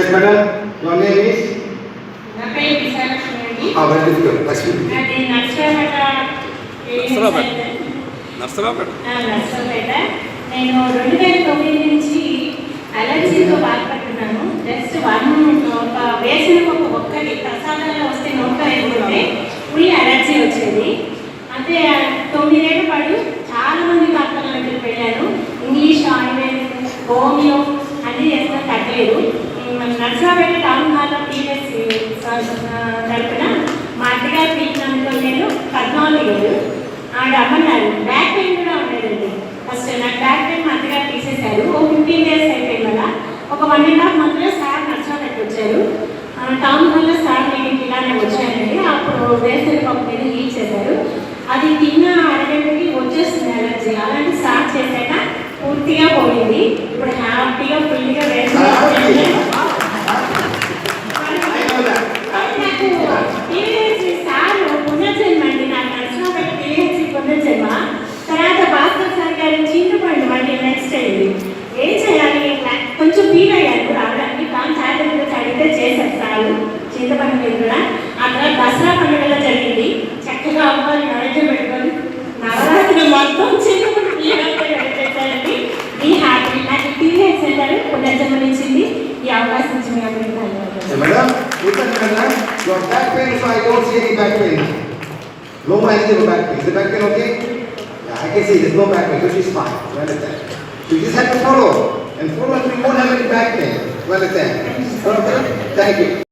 Yes, madam. Your name is? నా పేరు Visalakshmi Ah, very difficult. Lakshmi. అది నర్సరాపేట. నర్సరాపేట ఆ, నర్సరాపేట నేను రెండు వేల తొమ్మిది నుంచి అలర్జీతో బాధపడుతున్నాను జస్ట్ వన్ ఒక వేసిన ఒక ఒక్కటి ప్రసాదాలు వస్తే నోట్లో వేసుకుంటే ఫుల్ అలర్జీ వచ్చేది అంటే ఆ తొమ్మిదేళ్ళ పాటు చాలా మంది డాక్టర్ల దగ్గరికి వెళ్ళాను ఇంగ్లీష్ ఆయుర్వేదం హోమియో అన్ని చేసినా తగ్గలేదు మన నర్సరాపేట టౌన్ హాల్లో టీఎస్ తరపున మా అత్తగారు పిలిచినందుకు నేను పద్నాలుగు ఏళ్ళు. ఆవిడ అమ్మన్నారు బ్యాక్ పెయిన్ కూడా ఉండేదండి. ఫస్ట్ నాకు బ్యాక్ పెయిన్ మా అత్తగారు తీసేశారు. ఓ ఫిఫ్టీన్ డేస్ అయిపోయింది వల్ల ఒక వన్ అండ్ హాఫ్ మంత్లో సార్ నర్సరాపేట వచ్చారు. టౌన్ హాల్లో సార్ మీటింగ్కి ఇలానే వచ్చానండి. అప్పుడు వేసవి పప్పు మీద హీట్ చేశారు. అది తిన్న అరగంటకి వచ్చేస్తుంది అలర్జీ అలాంటి స్టార్ట్ చేశాక పూర్తిగా పోయింది. ఇప్పుడు హ్యాపీగా ఫుల్గా వేసి I know that. నాకు పిహెచ్డి సార్ పునర్జన్మ అండి నాకు నర్సరాపేట పిహెచ్డి పునర్జన్మ తర్వాత భాస్కర్ సార్ గారు చింతపండు మళ్ళీ నెక్స్ట్ అయింది ఏం చేయాలి నాకు కొంచెం ఫీల్ అయ్యారు రావడానికి బాగా జాగ్రత్తగా చాడితే చేశారు చాలు చింతపండుగ కూడా. అక్కడ దసరా పండుగలో జరిగింది? చక్కగా అమ్మాయిని నడిచి పెట్టుకొని నవరాత్రి మొత్తం చింతపండుగ ఈ హ్యాపీ నాకు టీనేజ్ సెంటర్ పునర్జన్మనిచ్చింది. ఈ అవకాశం ఇచ్చి మీ అందరికీ మేడం? చూసాను And follow and you won't have any back pain. You? Okay? Thank you.